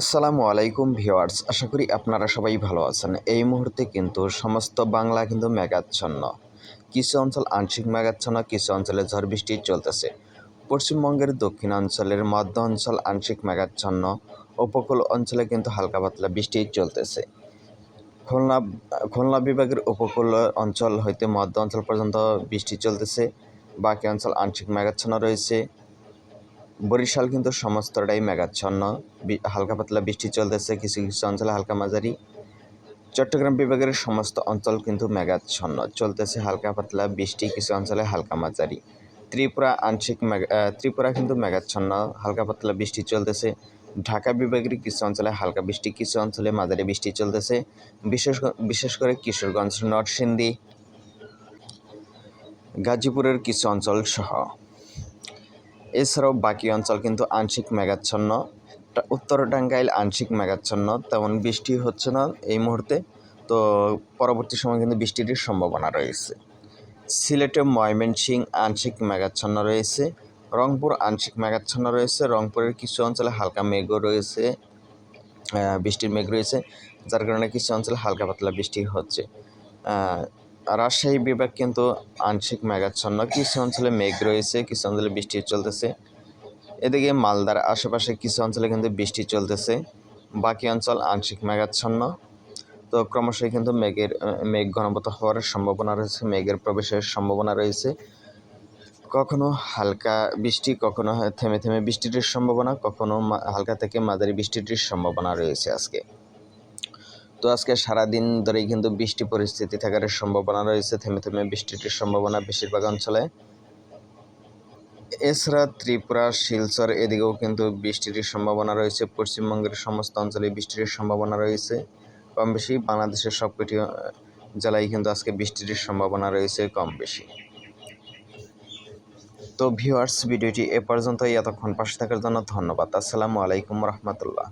আসসালামু আলাইকুম ভিওয়ার্স আশা করি আপনারা সবাই ভালো আছেন। এই মুহূর্তে কিন্তু সমস্ত বাংলা কিন্তু মেঘাচ্ছন্ন। কিছু অঞ্চল আংশিক মেঘাচ্ছন্ন, কিছু অঞ্চলে ঝড় বৃষ্টি চলতেছে। পশ্চিমবঙ্গের দক্ষিণাঞ্চলের মধ্য অঞ্চল আংশিক মেঘাচ্ছন্ন, উপকূল অঞ্চলে কিন্তু হালকা পাতলা বৃষ্টি চলতেছে। খুলনা খুলনা বিভাগের উপকূল অঞ্চল হইতে মধ্য অঞ্চল পর্যন্ত বৃষ্টি চলতেছে। বাকি অঞ্চল আংশিক মেঘাচ্ছন্ন রয়েছে। বরিশাল কিন্তু সমস্তটাই মেঘাচ্ছন্ন। হালকা পাতলা বৃষ্টি চলতেছে, কিছু কিছু অঞ্চলে হালকা মাঝারি। চট্টগ্রাম বিভাগের সমস্ত অঞ্চল কিন্তু মেঘাচ্ছন্ন। চলতেছে হালকা পাতলা বৃষ্টি, কিছু অঞ্চলে হালকা মাঝারি। ত্রিপুরা আংশিক ত্রিপুরা কিন্তু মেঘাচ্ছন্ন, হালকা পাতলা বৃষ্টি চলতেছে। ঢাকা বিভাগের কিছু অঞ্চলে হালকা বৃষ্টি, কিছু অঞ্চলে মাঝারি বৃষ্টি চলতেছে। বিশেষ বিশেষ করে কিশোরগঞ্জ, নরসিংদী, গাজীপুরের কিছু অঞ্চল সহ এছাড়াও বাকি অঞ্চল কিন্তু আংশিক মেঘাচ্ছন্ন। উত্তর টাঙ্গাইল আংশিক মেঘাচ্ছন্ন, তেমন বৃষ্টি হচ্ছে না এই মুহূর্তে। তো পরবর্তী সময় কিন্তু বৃষ্টির সম্ভাবনা রয়েছে। সিলেটে ময়মনসিং আংশিক মেঘাচ্ছন্ন রয়েছে, রংপুর আংশিক মেঘাচ্ছন্ন রয়েছে, রংপুরের কিছু অঞ্চলে হালকা মেঘও রয়েছে বৃষ্টির মেঘ রয়েছে, যার কারণে কিছু অঞ্চলে হালকা পাতলা বৃষ্টি হচ্ছে। রাজশাহী বিভাগ কিন্তু আংশিক মেঘাচ্ছন্ন। কিছু অঞ্চলে মেঘ রয়েছে, কিছু অঞ্চলে বৃষ্টি চলতেছে। এদিকে মালদার আশেপাশে কিছু অঞ্চলে কিন্তু বৃষ্টি চলতেছে। বাকি অঞ্চল আংশিক মেঘাচ্ছন্ন। তো ক্রমশই কিন্তু মেঘের, মেঘ ঘনবত হওয়ার সম্ভাবনা রয়েছে, মেঘের প্রবেশের সম্ভাবনা রয়েছে। কখনো হালকা বৃষ্টি, কখনো হয়, থেমে থেমে বৃষ্টির সম্ভাবনা, কখনো হালকা থেকে মাঝারি বৃষ্টির সম্ভাবনা রয়েছে আজকে। তো আজকে সারাদিন ধরেই কিন্তু বৃষ্টি পরিস্থিতি থাকার সম্ভাবনা রয়েছে, থেমে থেমে বৃষ্টির সম্ভাবনা বেশিরভাগ অঞ্চলে। এছাড়া ত্রিপুরা, শিলচর এদিকেও কিন্তু বৃষ্টির সম্ভাবনা রয়েছে, পশ্চিমবঙ্গের সমস্ত অঞ্চলে বৃষ্টির সম্ভাবনা রয়েছে। কম বেশি বাংলাদেশের সবকটি জেলায় কিন্তু আজকে বৃষ্টির সম্ভাবনা রয়েছে কম বেশি তো ভিউয়ার্স ভিডিওটি এ পর্যন্তই, এতক্ষণ পাশে থাকার জন্য ধন্যবাদ। আসসালামু আলাইকুম রহমতুল্লাহ।